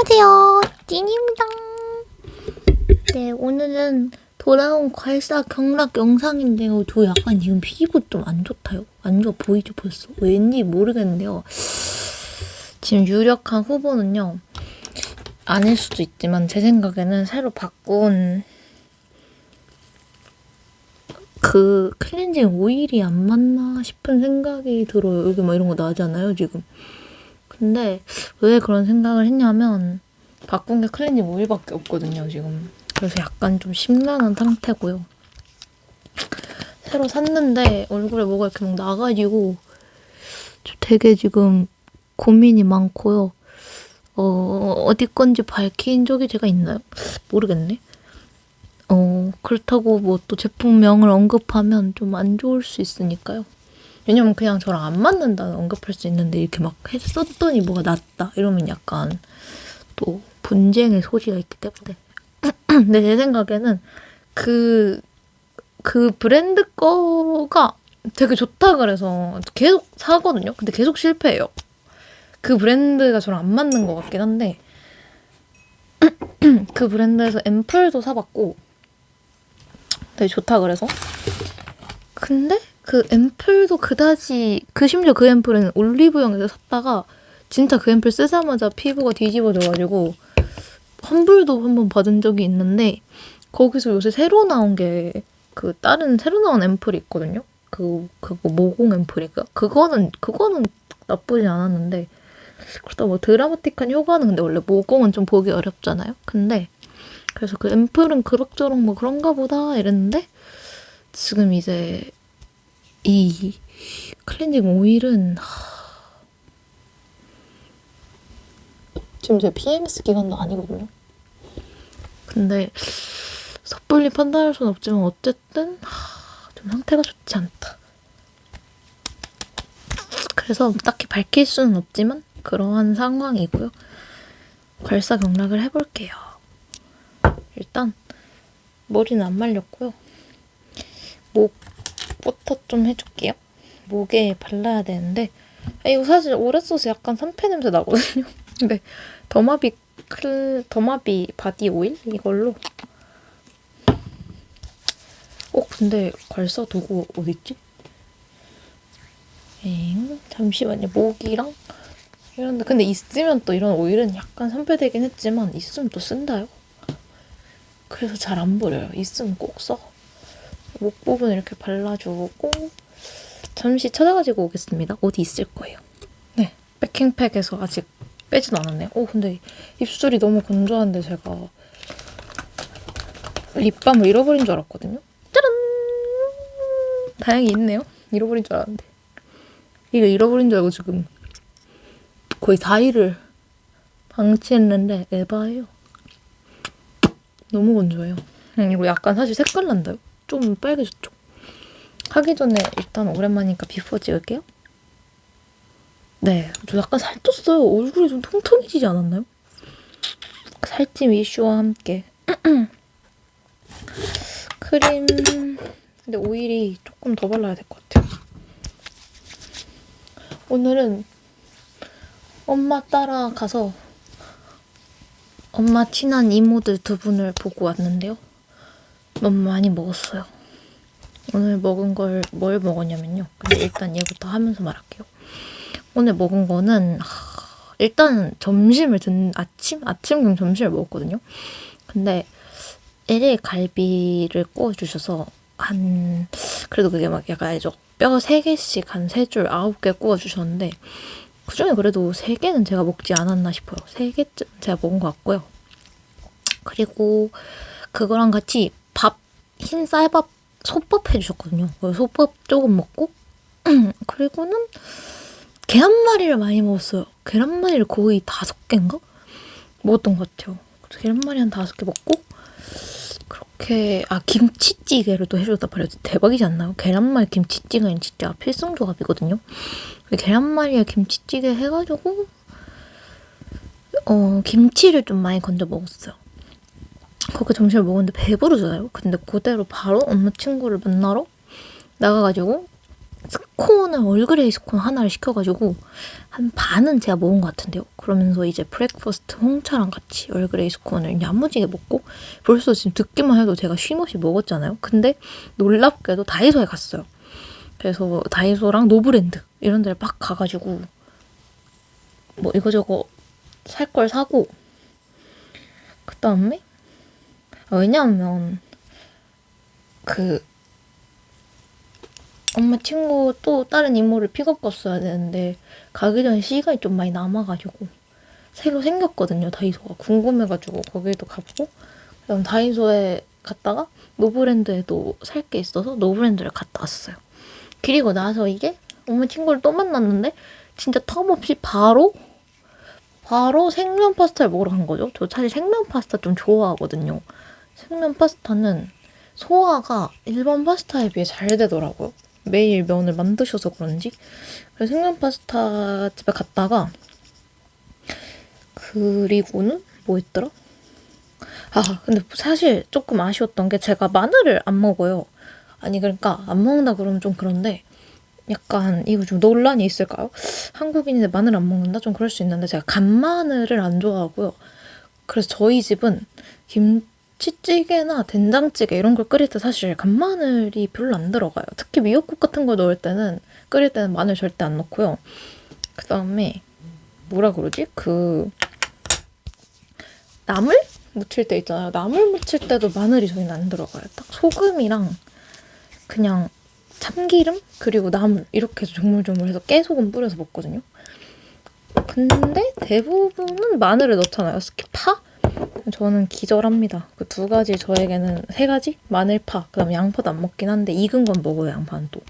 안녕하세요. 찐입니다. 네, 오늘은 돌아온 괄사 경락 영상인데요. 저 약간 지금 피부 좀 안 좋다요. 안 좋아 보이죠 벌써? 왠지 모르겠는데요. 지금 유력한 후보는요. 아닐 수도 있지만 제 생각에는 새로 바꾼 그 클렌징 오일이 안 맞나 싶은 생각이 들어요. 여기 막 이런 거 나잖아요, 지금. 근데 왜 그런 생각을 했냐면 바꾼 게 클렌징 오일밖에 없거든요, 지금. 그래서 약간 좀 심란한 상태고요. 새로 샀는데 얼굴에 뭐가 이렇게 막 나가지고 좀 되게 지금 고민이 많고요. 어, 어디 건지 밝힌 적이 제가 있나요? 모르겠네. 어, 그렇다고 뭐 또 제품명을 언급하면 좀 안 좋을 수 있으니까요. 왜냐면 그냥 저랑 안 맞는다는 언급할 수 있는데 이렇게 막 했었더니 뭐가 낫다 이러면 약간 또 분쟁의 소지가 있기 때문에. 근데 제 생각에는 그, 그 브랜드 거가 되게 좋다 그래서 계속 사거든요. 근데 계속 실패해요. 그 브랜드가 저랑 안 맞는 것 같긴 한데 그 브랜드에서 앰플도 사봤고 되게 좋다 그래서 근데 그 앰플도 그다지 그 심지어 그 앰플은 올리브영에서 샀다가 진짜 그 앰플 쓰자마자 피부가 뒤집어져가지고 환불도 한 번 받은 적이 있는데 거기서 요새 새로 나온 게 그 다른 새로 나온 앰플이 있거든요. 그 그거 모공 앰플이가 그거는 그거는 나쁘지 않았는데 그렇다 뭐 드라마틱한 효과는 근데 원래 모공은 좀 보기 어렵잖아요. 근데 그래서 그 앰플은 그럭저럭 뭐 그런가 보다 이랬는데 지금 이제 이 클렌징 오일은 하... 지금 제 PMS 기간도 아니거든요. 근데 섣불리 판단할 수는 없지만 어쨌든 하... 좀 상태가 좋지 않다. 그래서 딱히 밝힐 수는 없지만 그러한 상황이고요. 괄사 경락을 해볼게요. 일단 머리는 안 말렸고요. 목 부터 좀 해줄게요. 목에 발라야 되는데 아, 이거 사실 오래 써서 약간 산패 냄새 나거든요. 근데 더마비 클 더마비 바디 오일 이걸로 어 근데 괄사 도구 어디 있지? 엥 잠시만요. 목이랑 이런데 근데 있으면 또 이런 오일은 약간 산패되긴 했지만 있으면 또 쓴다요. 그래서 잘 안 버려요. 있으면 꼭 써. 목 부분 이렇게 발라주고 잠시 찾아가지고 오겠습니다. 어디 있을 거예요. 네, 백킹팩에서 아직 빼진 않았네요. 오, 근데 입술이 너무 건조한데 제가 립밤을 잃어버린 줄 알았거든요. 짜란! 다행히 있네요. 잃어버린 줄 알았는데. 이거 잃어버린 줄 알고 지금 거의 4일을 방치했는데 에바예요. 너무 건조해요. 음, 이거 약간 사실 색깔 난다요. 좀 빨개졌죠. 하기 전에 일단 오랜만이니까 비포 찍을게요. 네, 저 약간 살쪘어요. 얼굴이 좀 통통해지지 않았나요? 살찜 이슈와 함께 크림 근데 오일이 조금 더 발라야 될 것 같아요. 오늘은 엄마 따라 가서 엄마 친한 이모들 두 분을 보고 왔는데요. 너무 많이 먹었어요. 오늘 먹은 걸 뭘 먹었냐면요. 근데 일단 얘부터 하면서 말할게요. 오늘 먹은 거는 하, 일단 점심을 든 아침 아침 겸 점심을 먹었거든요. 근데 LA 갈비를 구워 주셔서 한 그래도 그게 막 약간 알죠. 뼈 3개씩 한 3줄 9개 구워 주셨는데 그중에 그래도 3개는 제가 먹지 않았나 싶어요. 3개쯤 제가 먹은 것 같고요. 그리고 그거랑 같이 밥, 흰 쌀밥, 솥밥 해주셨거든요. 솥밥 조금 먹고 그리고는 계란말이를 많이 먹었어요. 계란말이를 거의 다섯 개인가? 먹었던 것 같아요. 계란말이 한 다섯 개 먹고 그렇게 아 김치찌개를 또 해줬단 말이에요. 대박이지 않나요? 계란말이 김치찌개는 진짜 필승 조합이거든요. 계란말이에 김치찌개 해가지고 어 김치를 좀 많이 건져 먹었어요. 그렇게 점심을 먹었는데 배부르잖아요. 근데 그대로 바로 엄마 친구를 만나러 나가가지고 스콘을 얼그레이 스콘 하나를 시켜가지고 한 반은 제가 먹은 것 같은데요. 그러면서 이제 브렉퍼스트 홍차랑 같이 얼그레이 스콘을 야무지게 먹고 벌써 지금 듣기만 해도 제가 쉼없이 먹었잖아요. 근데 놀랍게도 다이소에 갔어요. 그래서 다이소랑 노브랜드 이런 데를 막 가가지고 뭐 이거저거 살 걸 사고 그 다음에 왜냐하면 그 엄마 친구 또 다른 이모를 픽업 갔어야 되는데 가기 전에 시간이 좀 많이 남아가지고 새로 생겼거든요 다이소가 궁금해가지고 거기도 가보고 그다음 다이소에 갔다가 노브랜드에도 살 게 있어서 노브랜드를 갔다 왔어요. 그리고 나서 이제 엄마 친구를 또 만났는데 진짜 텀없이 바로 바로 생면 파스타를 먹으러 간 거죠. 저 사실 생면 파스타 좀 좋아하거든요. 생면 파스타는 소화가 일반 파스타에 비해 잘 되더라고요. 매일 면을 만드셔서 그런지. 그래서 생면 파스타 집에 갔다가 그리고는 뭐 있더라? 아, 근데 사실 조금 아쉬웠던 게 제가 마늘을 안 먹어요. 아니, 그러니까 안 먹는다 그러면 좀 그런데 약간 이거 좀 논란이 있을까요? 한국인인데 마늘 안 먹는다? 좀 그럴 수 있는데 제가 간마늘을 안 좋아하고요. 그래서 저희 집은 김 치찌개나 된장찌개 이런 걸 끓일 때 사실 간마늘이 별로 안 들어가요. 특히 미역국 같은 거 넣을 때는 끓일 때는 마늘 절대 안 넣고요. 그 다음에 뭐라 그러지? 그 나물 무칠 때 있잖아요. 나물 무칠 때도 마늘이 저희는 안 들어가요. 딱 소금이랑 그냥 참기름 그리고 나물 이렇게 해서 조물조물해서 깨소금 뿌려서 먹거든요. 근데 대부분은 마늘을 넣잖아요. 특히 파? 저는 기절합니다. 그 두 가지 저에게는 세 가지? 마늘파, 그다음 양파도 안 먹긴 한데 익은 건 먹어요. 양파는 또.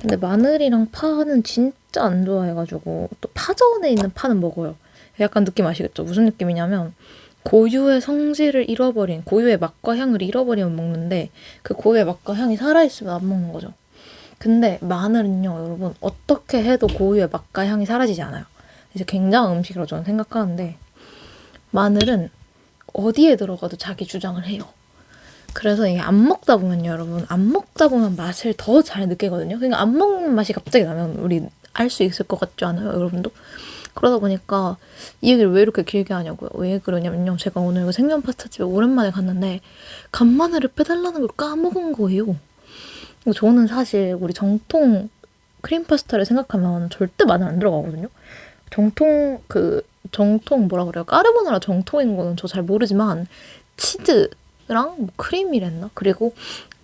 근데 마늘이랑 파는 진짜 안 좋아해가지고 또 파전에 있는 파는 먹어요. 약간 느낌 아시겠죠? 무슨 느낌이냐면 고유의 성질을 잃어버린 고유의 맛과 향을 잃어버리면 먹는데 그 고유의 맛과 향이 살아있으면 안 먹는 거죠. 근데 마늘은요, 여러분 어떻게 해도 고유의 맛과 향이 사라지지 않아요. 이제 굉장한 음식이라고 저는 생각하는데 마늘은 어디에 들어가도 자기 주장을 해요. 그래서 이게 안 먹다 보면요, 여러분 안 먹다 보면 맛을 더 잘 느끼거든요. 그러니까 안 먹는 맛이 갑자기 나면 우리 알 수 있을 것 같지 않아요, 여러분도? 그러다 보니까 이 얘기를 왜 이렇게 길게 하냐고요. 왜 그러냐면요. 제가 오늘 그 생면 파스타 집에 오랜만에 갔는데 간마늘을 빼달라는 걸 까먹은 거예요. 저는 사실 우리 정통 크림 파스타를 생각하면 절대 마늘 안 들어가거든요. 정통 그 정통 뭐라 그래요? 까르보나라 정통인 거는 저 잘 모르지만 치즈랑 뭐 크림이랬나? 그리고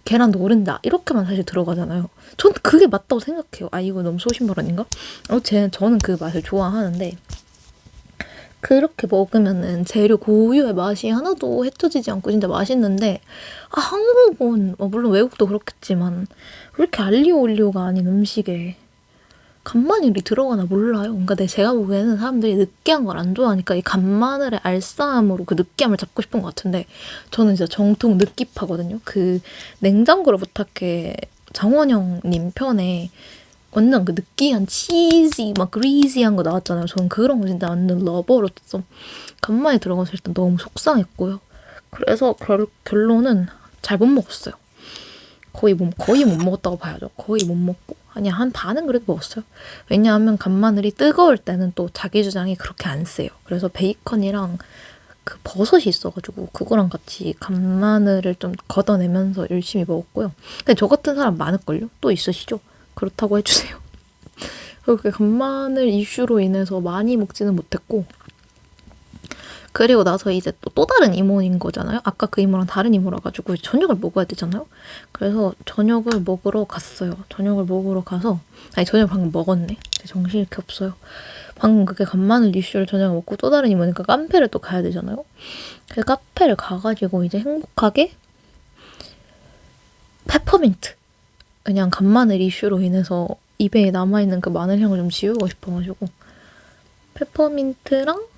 계란 노른자 이렇게만 사실 들어가잖아요. 전 그게 맞다고 생각해요. 아 이거 너무 소신발언인가? 어, 제 저는 그 맛을 좋아하는데 그렇게 먹으면은 재료 고유의 맛이 하나도 헤쳐지지 않고 진짜 맛있는데 아 한국은 어, 물론 외국도 그렇겠지만 왜 이렇게 알리오 올리오가 아닌 음식에 간마늘이 들어가나 몰라요. 그러니까 내 제가 보기에는 사람들이 느끼한 걸 안 좋아하니까 이 간마늘의 알싸함으로 그 느끼함을 잡고 싶은 것 같은데 저는 진짜 정통 느끼파거든요. 그 냉장고를 부탁해 장원영님 편에 완전 그 느끼한 치즈 막 그리지한 거 나왔잖아요. 저는 그런 거 진짜 완전 러버로서 간만에 들어가서 일단 너무 속상했고요. 그래서 결, 결론은 잘 못 먹었어요. 거의 못, 거의 못 먹었다고 봐야죠. 거의 못 먹고. 아니, 한 반은 그래도 먹었어요. 왜냐하면 간마늘이 뜨거울 때는 또 자기 주장이 그렇게 안 세요. 그래서 베이컨이랑 그 버섯이 있어가지고 그거랑 같이 간마늘을 좀 걷어내면서 열심히 먹었고요. 근데 저 같은 사람 많을걸요? 또 있으시죠? 그렇다고 해주세요. 그렇게 간마늘 이슈로 인해서 많이 먹지는 못했고 그리고 나서 이제 또, 또 다른 이모인 거잖아요. 아까 그 이모랑 다른 이모라 가지고 저녁을 먹어야 되잖아요. 그래서 저녁을 먹으러 갔어요. 저녁을 먹으러 가서 아니 저녁 방금 먹었네. 정신이 이렇게 없어요. 방금 그게 간마늘 이슈를 저녁에 먹고 또 다른 이모니까 카페를 또 가야 되잖아요. 그래서 카페를 가가지고 이제 행복하게 페퍼민트 그냥 간마늘 이슈로 인해서 입에 남아있는 그 마늘 향을 좀 지우고 싶어가지고 페퍼민트랑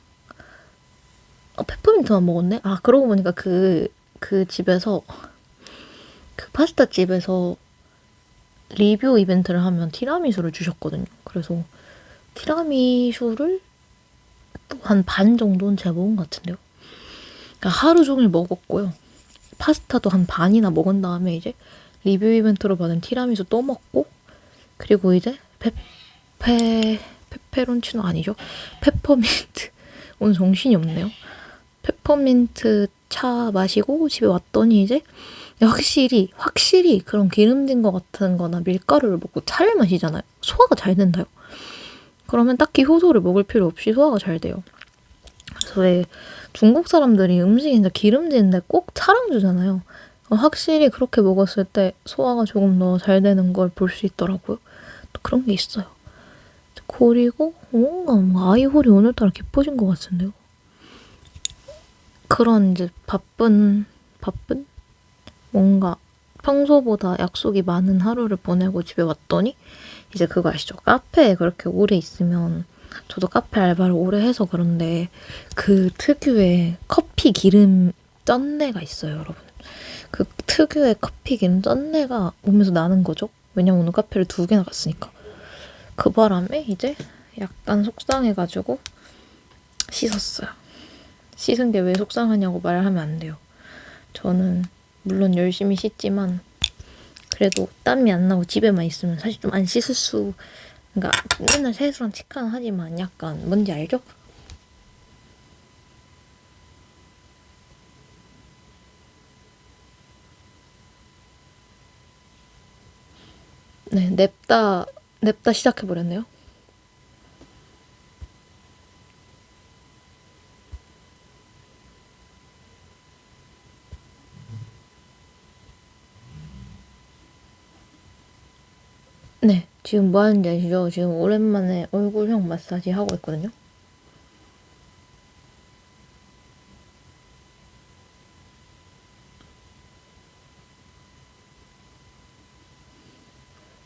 어, 페퍼민트만 먹었네? 아 그러고 보니까 그, 그 집에서 그 파스타 집에서 리뷰 이벤트를 하면 티라미수를 주셨거든요. 그래서 티라미수를 또한반 정도는 제가 먹은 것 같은데요. 그러니까 하루 종일 먹었고요. 파스타도 한 반이나 먹은 다음에 이제 리뷰 이벤트로 받은 티라미수 또 먹고 그리고 이제 페, 페, 페페론치노 아니죠? 페퍼민트. 오늘 정신이 없네요. 페퍼민트 차 마시고 집에 왔더니 이제 확실히 확실히 그런 기름진 거 같은 거나 밀가루를 먹고 차를 마시잖아요. 소화가 잘 된다요. 그러면 딱히 효소를 먹을 필요 없이 소화가 잘 돼요. 그래서 왜 중국 사람들이 음식인데 기름진데 꼭 차랑 주잖아요. 어, 확실히 그렇게 먹었을 때 소화가 조금 더 잘 되는 걸 볼 수 있더라고요. 또 그런 게 있어요. 그리고 뭔가 뭐 아이홀이 오늘따라 기뻐진 것 같은데요. 그런 이제 바쁜 바쁜 뭔가 평소보다 약속이 많은 하루를 보내고 집에 왔더니 이제 그거 아시죠? 카페에 그렇게 오래 있으면 저도 카페 알바를 오래 해서 그런데 그 특유의 커피 기름 쩐내가 있어요, 여러분. 그 특유의 커피 기름 쩐내가 몸에서 나는 거죠. 왜냐면 오늘 카페를 두 개나 갔으니까. 그 바람에 이제 약간 속상해가지고 씻었어요. 씻은 게 왜 속상하냐고 말하면 안 돼요. 저는 물론 열심히 씻지만 그래도 땀이 안 나고 집에만 있으면 사실 좀 안 씻을 수 그러니까 맨날 세수랑 치카는 하지만 약간 뭔지 알죠? 네, 냅다 냅다 시작해 버렸네요. 네, 지금 뭐 하는지 아시죠? 지금 오랜만에 얼굴형 마사지 하고 있거든요.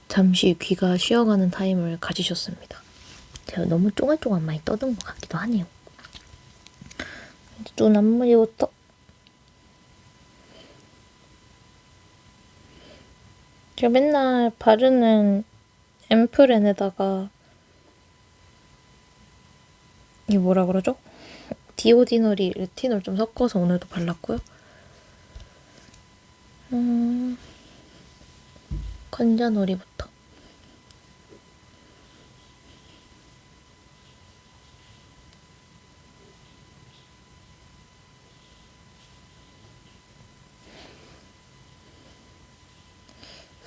잠시 귀가 쉬어가는 타임을 가지셨습니다. 제가 너무 쫑알쫑알 많이 떠든 것 같기도 하네요. 눈 앞머리부터 제가 맨날 바르는 앰플엔에다가 이게 뭐라 그러죠? 디오디너리 레티놀 좀 섞어서 오늘도 발랐고요. 음, 건자놀이부터.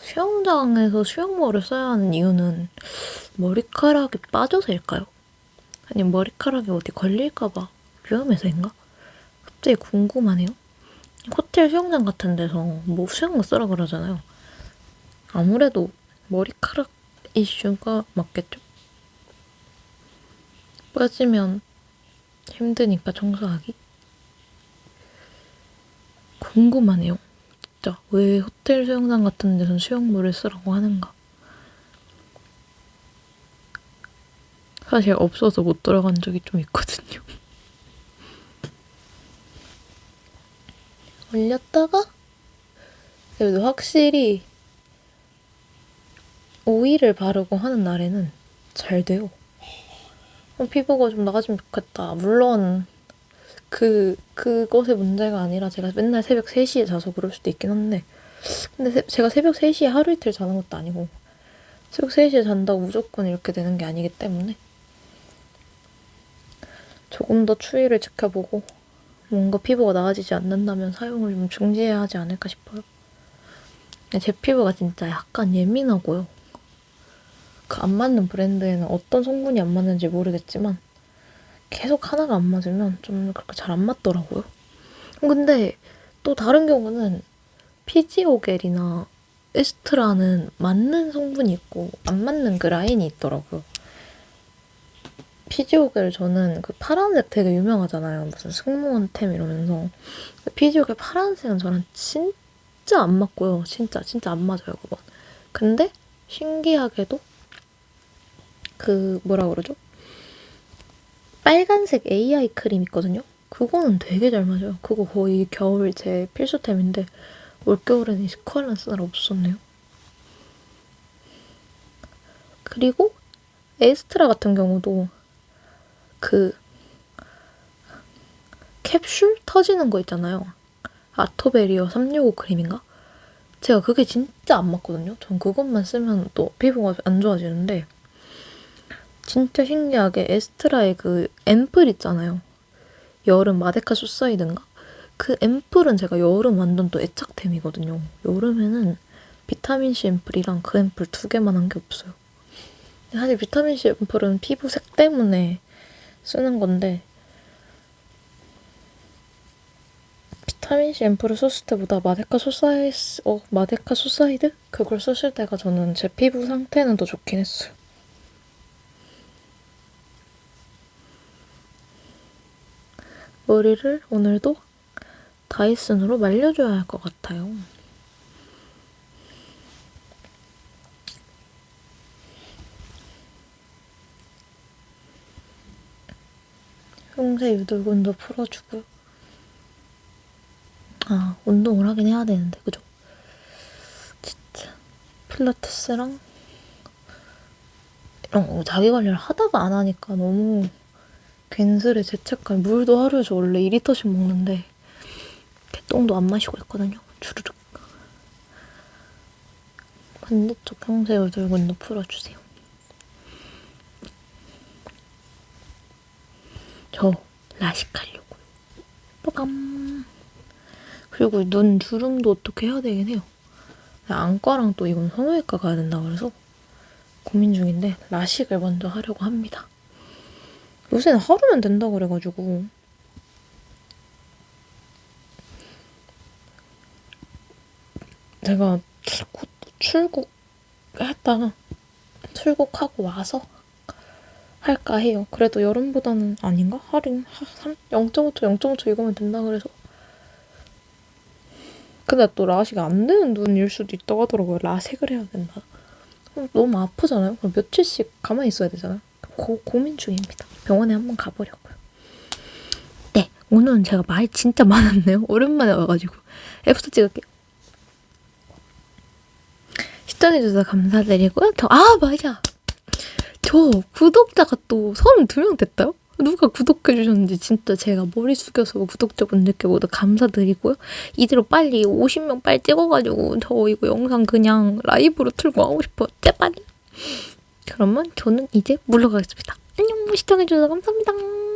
수영장에서 수영모를 써야 하는 이유는 머리카락이 빠져서일까요? 아니면 머리카락이 어디 걸릴까봐 위험해서인가? 갑자기 궁금하네요. 호텔 수영장 같은 데서 뭐 수영모 쓰라 그러잖아요. 아무래도 머리카락 이슈가 맞겠죠? 빠지면 힘드니까 청소하기? 궁금하네요. 진짜 왜 호텔 수영장 같은 데선 수영물을 쓰라고 하는가? 사실 없어서 못 들어간 적이 좀 있거든요. 올렸다가 그래도 확실히 오일을 바르고 하는 날에는 잘 돼요. 어, 피부가 좀 나아지면 좋겠다. 물론 그 그것의 문제가 아니라 제가 맨날 새벽 3시에 자서 그럴 수도 있긴 한데 근데 세, 제가 새벽 3시에 하루 이틀 자는 것도 아니고 새벽 3시에 잔다고 무조건 이렇게 되는 게 아니기 때문에 조금 더 추위를 지켜보고 뭔가 피부가 나아지지 않는다면 사용을 좀 중지해야 하지 않을까 싶어요. 제 피부가 진짜 약간 예민하고요. 그 안 맞는 브랜드에는 어떤 성분이 안 맞는지 모르겠지만 계속 하나가 안 맞으면 좀 그렇게 잘 안 맞더라고요. 근데 또 다른 경우는 피지오겔이나 에스트라는 맞는 성분이 있고 안 맞는 그 라인이 있더라고요. 피지오겔 저는 그 파란색 되게 유명하잖아요. 무슨 승무원템 이러면서. 피지오겔 파란색은 저랑 진짜 안 맞고요. 진짜 진짜 안 맞아요 그건. 근데 신기하게도 그 뭐라 그러죠? 빨간색 AI 크림 있거든요. 그거는 되게 잘 맞아요. 그거 거의 겨울 제 필수템인데 올겨울에는 스컬런 쓰느라 없었네요. 그리고 에스트라 같은 경우도 그 캡슐 터지는 거 있잖아요. 아토베리어 365 크림인가? 제가 그게 진짜 안 맞거든요. 전 그것만 쓰면 또 피부가 안 좋아지는데 진짜 신기하게 에스트라의 그 앰플 있잖아요. 여름 마데카 수사이드인가? 그 앰플은 제가 여름 완전 또 애착템이거든요. 여름에는 비타민C 앰플이랑 그 앰플 두 개만 한 게 없어요. 사실 비타민C 앰플은 피부색 때문에 쓰는 건데 비타민C 앰플을 썼을 때보다 마데카 소사이드, 어, 마데카 소사이드? 그걸 썼을 때가 저는 제 피부 상태는 더 좋긴 했어요. 머리를 오늘도 다이슨으로 말려줘야 할 것 같아요. 흉쇄 유돌근도 풀어주고요. 아, 운동을 하긴 해야 되는데, 그죠? 진짜. 필라테스랑 이런 거 자기 관리를 하다가 안 하니까 너무 괜스레 죄책감. 물도 하루에 저 원래 2리터씩 먹는데 개똥도 안 마시고 있거든요. 주르륵. 반대쪽 흉쇄 유돌근도 풀어주세요. 저 라식 하려고요. 빠밤. 그리고 눈 주름도 어떻게 해야 되긴 해요. 안과랑 또 이건 성형외과 가야 된다 그래서 고민 중인데 라식을 먼저 하려고 합니다. 요새는 하루면 된다 그래가지고 제가 출국, 출국했다가 출국하고 와서 할까 해요. 그래도 여름보다는 아닌가? 할인 0.5초, 0.5초 이거면 된다 그래서. 근데 또 라식이 안 되는 눈일 수도 있다고 하더라고요. 라섹을 해야 된다. 너무 아프잖아요. 그럼 며칠씩 가만히 있어야 되잖아요. 고, 고민 중입니다. 병원에 한번 가보려고요. 네, 오늘은 제가 말이 진짜 많았네요. 오랜만에 와가지고. 애프터 찍을게요. 시청해주셔서 감사드리고요. 저, 아, 맞아! 저 구독자가 또 32명 됐다요? 누가 구독해주셨는지 진짜 제가 머리 숙여서 구독자분들께 모두 감사드리고요. 이대로 빨리 50명 빨리 찍어가지고 저 이거 영상 그냥 라이브로 틀고 하고 싶어요. 제발요. 그러면 저는 이제 물러가겠습니다. 안녕 시청해주셔서 감사합니다.